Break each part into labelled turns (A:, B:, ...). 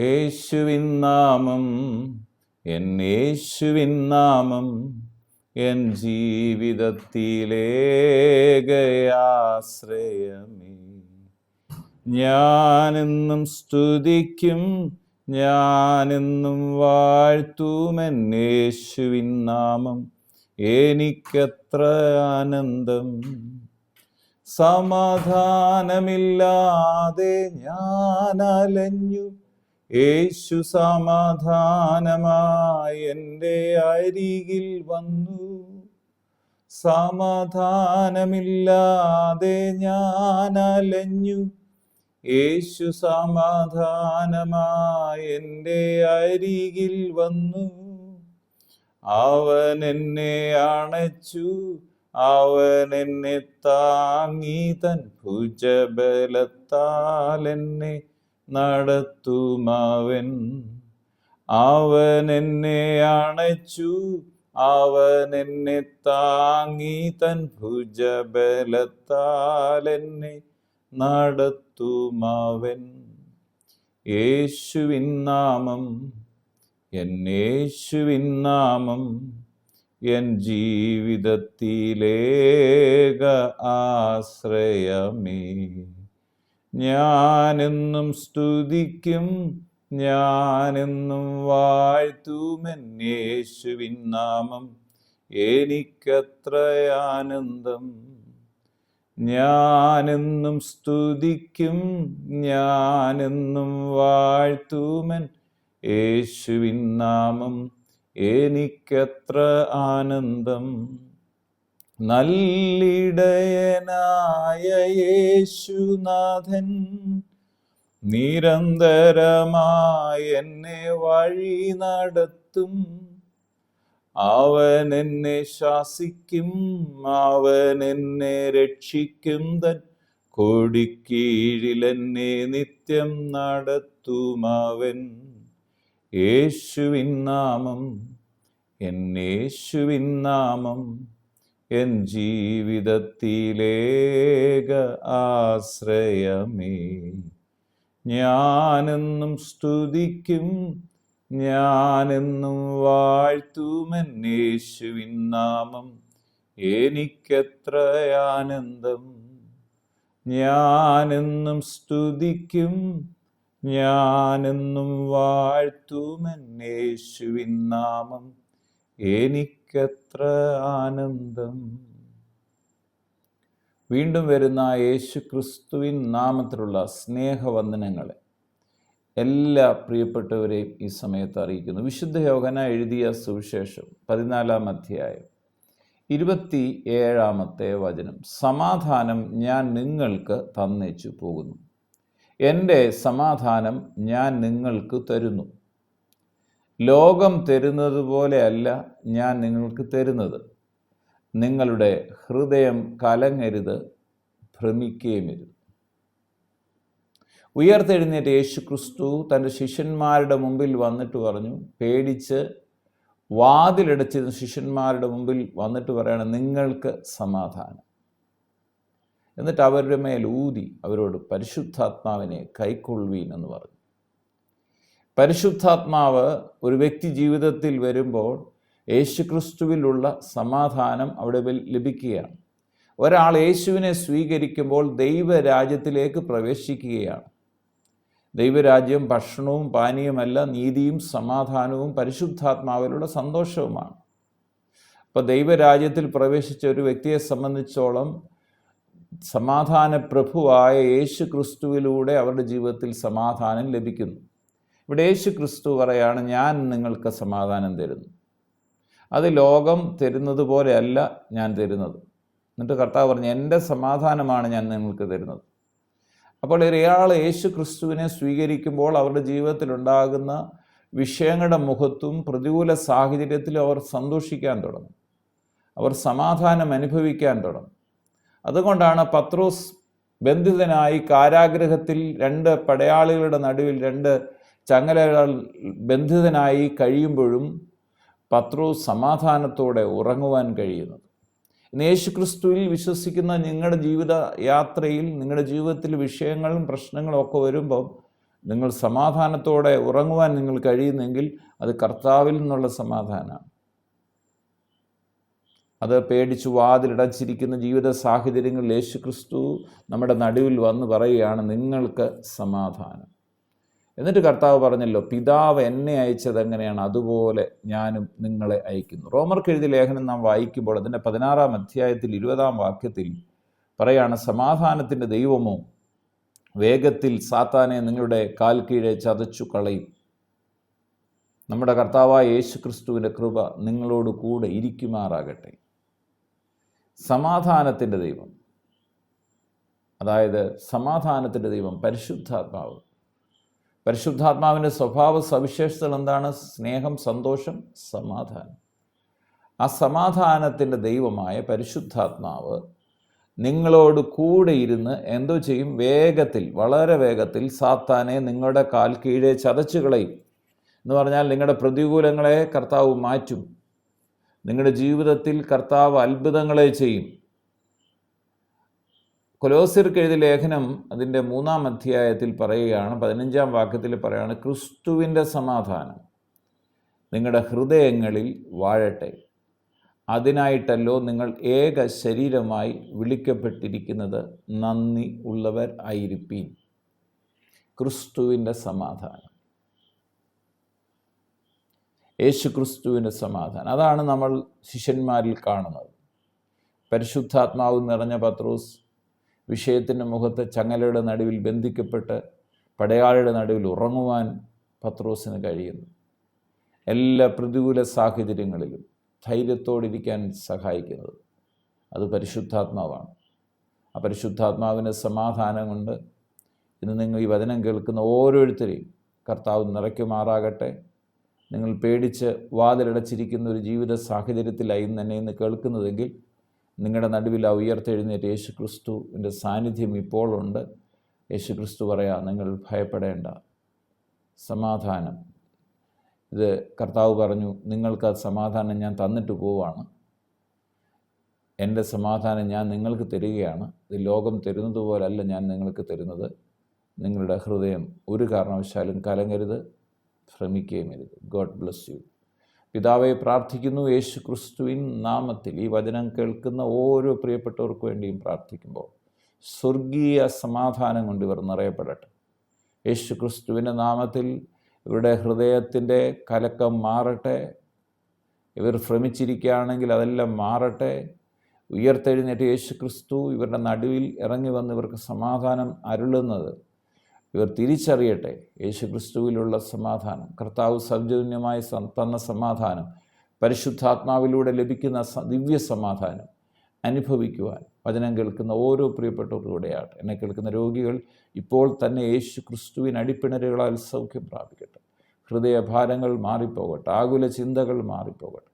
A: യേശുവിൻ നാമം എൻ യേശുവിൻ നാമം എൻ ജീവിതത്തിലേകയാശ്രയമേ ഞാനെന്നും സ്തുതിക്കും ഞാനെന്നും വാഴ്ത്തും എൻ യേശുവിൻ നാമം എനിക്കത്ര ആനന്ദം സമാധാനമില്ലാതെ ഞാൻ അലഞ്ഞു യേശു സമാധാനമായി എൻ്റെ അരികിൽ വന്നു സമാധാനമില്ലാതെ ഞാൻ അലഞ്ഞു യേശു സമാധാനമായി എൻ്റെ അരികിൽ വന്നു അവൻ എന്നെ അണച്ചു അവൻ എന്നെ താങ്ങി തൻ ഭുജബലത്താൽ എന്നെ നടത്തുമാവൻ അവൻ എന്നെ അണച്ചു അവൻ എന്നെ താങ്ങി തൻ ഭുജബലത്താൽ എന്നെ നടത്തുമാവൻ യേശുവിൻ നാമം എന്നേശുവിൻ നാമം എൻ ജീവിതത്തിലേക ആശ്രയമേ ഞാനെന്നും സ്തുതിക്കും ഞാനെന്നും വാഴ്ത്തുമെന്നേശുവിൻ നാമം എനിക്കത്ര ആനന്ദം ഞാനെന്നും സ്തുതിക്കും ഞാനെന്നും വാഴ്ത്തുമൻ യേശുവിൻ നാമം എനിക്കത്ര ആനന്ദം നല്ലിടയനായ യേശുനാഥൻ നിരന്തരമായി എന്നെ വഴി നടത്തും അവൻ എന്നെ ശാസിക്കും അവൻ എന്നെ രക്ഷിക്കും തൻ കൊടിക്കീഴിൽ എന്നെ നിത്യം നടത്തുമാവൻ യേശുവിൻ നാമം എന്നേശുവിൻ നാമം എൻ ജീവിതത്തിലേക ആശ്രയമേ ഞാനെന്നും സ്തുതിക്കും ഞാനെന്നും വാഴ്ത്തുമെൻ നാമം എനിക്കെത്ര ആനന്ദം ഞാനെന്നും സ്തുതിക്കും ഞാനെന്നും വാഴ്ത്തുമെൻ നാമം എനിക്കത്ര ആനന്ദം
B: വീണ്ടും വരുന്ന യേശു ക്രിസ്തുവിൻ നാമത്തിലുള്ള സ്നേഹവന്ദനങ്ങളെ എല്ലാ പ്രിയപ്പെട്ടവരെയും ഈ സമയത്ത് അറിയിക്കുന്നു വിശുദ്ധ യോഗന എഴുതിയ സുവിശേഷം പതിനാലാം അധ്യായം ഇരുപത്തി ഏഴാമത്തെ വചനം സമാധാനം ഞാൻ നിങ്ങൾക്ക് തന്നേച്ചു പോകുന്നു എൻ്റെ സമാധാനം ഞാൻ നിങ്ങൾക്ക് തരുന്നു ലോകം തരുന്നത് പോലെയല്ല ഞാൻ നിങ്ങൾക്ക് തരുന്നത് നിങ്ങളുടെ ഹൃദയം കലങ്ങരുത് ഭ്രമിക്കുകയുമരുത് ഉയർത്തെഴുന്നേറ്റ് യേശു ക്രിസ്തു തൻ്റെ ശിഷ്യന്മാരുടെ മുമ്പിൽ വന്നിട്ട് പറഞ്ഞു പേടിച്ച് വാതിലടച്ചിരുന്ന ശിഷ്യന്മാരുടെ മുമ്പിൽ വന്നിട്ട് പറയണം നിങ്ങൾക്ക് സമാധാനം എന്നിട്ട് അവരുടെ മേൽ ഊതി അവരോട് പരിശുദ്ധാത്മാവിനെ കൈക്കൊള്ളുവീൻ എന്ന് പറഞ്ഞു പരിശുദ്ധാത്മാവ് ഒരു വ്യക്തി ജീവിതത്തിൽ വരുമ്പോൾ യേശുക്രിസ്തുവിലുള്ള സമാധാനം അവിടെ ലഭിക്കുകയാണ് ഒരാൾ യേശുവിനെ സ്വീകരിക്കുമ്പോൾ ദൈവരാജ്യത്തിലേക്ക് പ്രവേശിക്കുകയാണ് ദൈവരാജ്യം ഭക്ഷണവും പാനീയമല്ല നീതിയും സമാധാനവും പരിശുദ്ധാത്മാവിലുള്ള സന്തോഷവുമാണ് അപ്പോൾ ദൈവരാജ്യത്തിൽ പ്രവേശിച്ച ഒരു വ്യക്തിയെ സംബന്ധിച്ചോളം സമാധാന പ്രഭുവായ യേശു ക്രിസ്തുവിലൂടെ അവരുടെ ജീവിതത്തിൽ സമാധാനം ലഭിക്കുന്നു ഇവിടെ യേശു ക്രിസ്തു പറയാണ് ഞാൻ നിങ്ങൾക്ക് സമാധാനം തരുന്നു അത് ലോകം തരുന്നത് പോലെയല്ല ഞാൻ തരുന്നത് എന്നിട്ട് കർത്താവ് പറഞ്ഞു എൻ്റെ സമാധാനമാണ് ഞാൻ നിങ്ങൾക്ക് തരുന്നത് അപ്പോൾ ഒരാൾ യേശു ക്രിസ്തുവിനെ സ്വീകരിക്കുമ്പോൾ അവരുടെ ജീവിതത്തിലുണ്ടാകുന്ന വിഷയങ്ങളുടെ മുഖത്തും പ്രതികൂല സാഹചര്യത്തിലും അവർ സന്തോഷിക്കാൻ തുടങ്ങും അവർ സമാധാനം അനുഭവിക്കാൻ തുടങ്ങും അതുകൊണ്ടാണ് പത്രോസ് ബന്ധിതനായി കാരാഗ്രഹത്തിൽ രണ്ട് പടയാളികളുടെ നടുവിൽ രണ്ട് ചങ്ങലകൾ ബന്ധിതനായി കഴിയുമ്പോഴും പത്രോ സമാധാനത്തോടെ ഉറങ്ങുവാൻ കഴിയുന്നത് ഇന്ന് യേശുക്രിസ്തുവിൽ വിശ്വസിക്കുന്ന നിങ്ങളുടെ ജീവിത യാത്രയിൽ നിങ്ങളുടെ ജീവിതത്തിൽ വിഷയങ്ങളും പ്രശ്നങ്ങളും ഒക്കെ വരുമ്പം നിങ്ങൾ സമാധാനത്തോടെ ഉറങ്ങുവാൻ നിങ്ങൾ കഴിയുന്നെങ്കിൽ അത് കർത്താവിൽ നിന്നുള്ള സമാധാനമാണ് അത് പേടിച്ച് വാതിലടച്ചിരിക്കുന്ന ജീവിത സാഹചര്യങ്ങളിൽ യേശുക്രിസ്തു നമ്മുടെ നടുവിൽ വന്ന് പറയുകയാണ് നിങ്ങൾക്ക് സമാധാനം എന്നിട്ട് കർത്താവ് പറഞ്ഞല്ലോ പിതാവ് എന്നെ അയച്ചത് എങ്ങനെയാണ് അതുപോലെ ഞാനും നിങ്ങളെ അയക്കുന്നു റോമർക്ക് എഴുതിയ ലേഖനം നാം വായിക്കുമ്പോൾ അതിൻ്റെ പതിനാറാം അധ്യായത്തിൽ ഇരുപതാം വാക്യത്തിൽ പറയാണ് സമാധാനത്തിൻ്റെ ദൈവമോ വേഗത്തിൽ സാത്താനെ നിങ്ങളുടെ കാൽ കീഴെ ചതച്ചു കളയും നമ്മുടെ കർത്താവായ യേശു ക്രിസ്തുവിൻ്റെ കൃപ നിങ്ങളോട് കൂടെ ഇരിക്കുമാറാകട്ടെ സമാധാനത്തിൻ്റെ ദൈവം അതായത് സമാധാനത്തിൻ്റെ ദൈവം പരിശുദ്ധാത്മാവ് പരിശുദ്ധാത്മാവിൻ്റെ സ്വഭാവ സവിശേഷതകൾ എന്താണ് സ്നേഹം സന്തോഷം സമാധാനം ആ സമാധാനത്തിൻ്റെ ദൈവമായ പരിശുദ്ധാത്മാവ് നിങ്ങളോട് കൂടെ ഇരുന്ന് എന്തോ ചെയ്യും വേഗത്തിൽ വളരെ വേഗത്തിൽ സാത്താനെ നിങ്ങളുടെ കാൽ കീഴെ ചതച്ചു കളയും എന്ന് പറഞ്ഞാൽ നിങ്ങളുടെ പ്രതികൂലങ്ങളെ കർത്താവ് മാറ്റും നിങ്ങളുടെ ജീവിതത്തിൽ കർത്താവ് അത്ഭുതങ്ങളെ ചെയ്യും കൊലോസിർക്ക് എഴുതിയ ലേഖനം അതിൻ്റെ മൂന്നാം അധ്യായത്തിൽ പറയുകയാണ് പതിനഞ്ചാം വാക്യത്തിൽ പറയുകയാണ് ക്രിസ്തുവിൻ്റെ സമാധാനം നിങ്ങളുടെ ഹൃദയങ്ങളിൽ വാഴട്ടെ അതിനായിട്ടല്ലോ നിങ്ങൾ ഏക ശരീരമായി വിളിക്കപ്പെട്ടിരിക്കുന്നത് നന്ദി ഉള്ളവർ ആയിരിപ്പീൻ ക്രിസ്തുവിൻ്റെ സമാധാനം യേശു ക്രിസ്തുവിൻ്റെ സമാധാനം അതാണ് നമ്മൾ ശിഷ്യന്മാരിൽ കാണുന്നത് പരിശുദ്ധാത്മാവ് നിറഞ്ഞ പത്രോസ് വിഷയത്തിൻ്റെ മുഖത്ത് ചങ്ങലയുടെ നടുവിൽ ബന്ധിക്കപ്പെട്ട് പടയാളിയുടെ നടുവിൽ ഉറങ്ങുവാൻ പത്രോസിന് കഴിയുന്നു എല്ലാ പ്രതികൂല സാഹചര്യങ്ങളിലും ധൈര്യത്തോടിരിക്കാൻ സഹായിക്കുന്നത് അത് പരിശുദ്ധാത്മാവാണ് ആ പരിശുദ്ധാത്മാവിൻ്റെ സമാധാനം കൊണ്ട് ഇന്ന് നിങ്ങൾ ഈ വചനം കേൾക്കുന്ന ഓരോരുത്തരെയും കർത്താവ് നിറയ്ക്കുമാറാകട്ടെ നിങ്ങൾ പേടിച്ച് വാതിലടച്ചിരിക്കുന്ന ഒരു ജീവിത സാഹചര്യത്തിലായി തന്നെ ഇന്ന് കേൾക്കുന്നതെങ്കിൽ നിങ്ങളുടെ നടുവിൽ ആ ഉയർത്തെഴുന്നേറ്റ് യേശു ക്രിസ്തുവിൻ്റെ സാന്നിധ്യം ഇപ്പോഴുണ്ട് യേശു ക്രിസ്തു പറയാ നിങ്ങൾ ഭയപ്പെടേണ്ട സമാധാനം ഇത് കർത്താവ് പറഞ്ഞു നിങ്ങൾക്ക് ആ സമാധാനം ഞാൻ തന്നിട്ട് പോവാണ് എൻ്റെ സമാധാനം ഞാൻ നിങ്ങൾക്ക് തരികയാണ് ഇത് ലോകം തരുന്നത് പോലല്ല ഞാൻ നിങ്ങൾക്ക് തരുന്നത് നിങ്ങളുടെ ഹൃദയം ഒരു കാരണവശാലും കലങ്ങരുത് ശ്രമിക്കുകയും അരുത് ഗോഡ് ബ്ലസ് യു പിതാവെ പ്രാർത്ഥിക്കുന്നു യേശു ക്രിസ്തുവിൻ നാമത്തിൽ ഈ വചനം കേൾക്കുന്ന ഓരോ പ്രിയപ്പെട്ടവർക്ക് വേണ്ടിയും പ്രാർത്ഥിക്കുമ്പോൾ സ്വർഗീയ സമാധാനം കൊണ്ട് ഇവർ നിറയപ്പെടട്ടെ യേശു ക്രിസ്തുവിൻ്റെ നാമത്തിൽ ഇവരുടെ ഹൃദയത്തിൻ്റെ കലക്കം മാറട്ടെ ഇവർ ശ്രമിച്ചിരിക്കുകയാണെങ്കിൽ അതെല്ലാം മാറട്ടെ ഉയർത്തെഴുന്നേറ്റ് യേശു ക്രിസ്തു ഇവരുടെ നടുവിൽ ഇറങ്ങി വന്ന് ഇവർക്ക് സമാധാനം അരുളുന്നത് ഇവർ തിരിച്ചറിയട്ടെ യേശുക്രിസ്തുവിലുള്ള സമാധാനം കർത്താവ് സൗജന്യമായി തന്ന സമാധാനം പരിശുദ്ധാത്മാവിലൂടെ ലഭിക്കുന്ന ദിവ്യ സമാധാനം അനുഭവിക്കുവാൻ വചനം കേൾക്കുന്ന ഓരോ പ്രിയപ്പെട്ടവരുടെയാകട്ടെ എന്നെ കേൾക്കുന്ന രോഗികൾ ഇപ്പോൾ തന്നെ യേശു ക്രിസ്തുവിൻ അടിപ്പിണരുകളാൽ സൗഖ്യം പ്രാപിക്കട്ടെ ഹൃദയഭാരങ്ങൾ മാറിപ്പോകട്ടെ ആകുല ചിന്തകൾ മാറിപ്പോകട്ടെ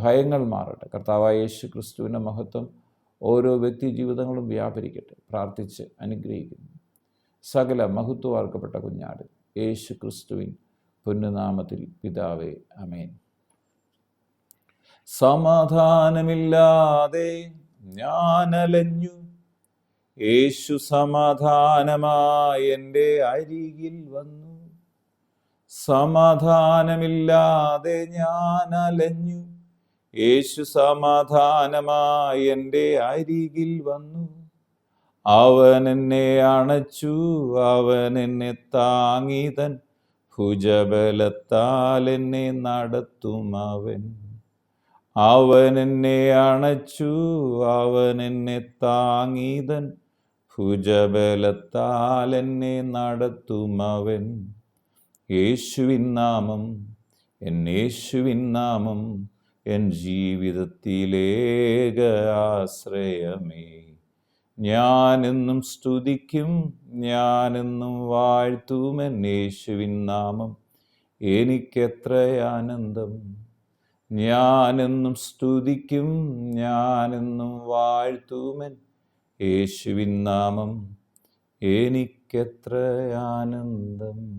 B: ഭയങ്ങൾ മാറട്ടെ കർത്താവായ യേശു ക്രിസ്തുവിൻ്റെ മഹത്വം ഓരോ വ്യക്തി ജീവിതങ്ങളും വ്യാപരിക്കട്ടെ പ്രാർത്ഥിച്ച് അനുഗ്രഹിക്കുന്നു സകല മഹത്വമാർക്കപ്പെട്ട കുഞ്ഞാട് യേശു ക്രിസ്തുവിൻ പൊന്നുനാമത്തിൽ പിതാവേ അമേൻ
A: സമാധാനമില്ലാതെ ഞാനലഞ്ഞു യേശു സമാധാനമായ എൻ്റെ അരികിൽ വന്നു സമാധാനമില്ലാതെ ഞാൻ അലഞ്ഞു യേശു സമാധാനമായ എൻ്റെ അരികിൽ വന്നു അവൻ എന്നെ അണച്ചു അവൻ എന്നെ താങ്ങിതൻ ഭുജബലത്താൽ എന്നെ നടത്തും അവൻ അവൻ എന്നെ അണച്ചു അവൻ എന്നെ താങ്ങിതൻ ഭുജബലത്താൽ എന്നെ നടത്തും അവൻ യേശുവിൻ നാമം എൻ യേശുവിൻ നാമം എൻ ജീവിതത്തിലേക ആശ്രയമേ ഞാനെന്നും സ്തുതിക്കും ഞാനെന്നും വാഴ്ത്തും യേശുവിൻ നാമം എനിക്കെത്ര ആനന്ദം ഞാനെന്നും സ്തുതിക്കും ഞാനെന്നും വാഴ്ത്തുമെൻ യേശുവിൻ നാമം എനിക്കെത്ര ആനന്ദം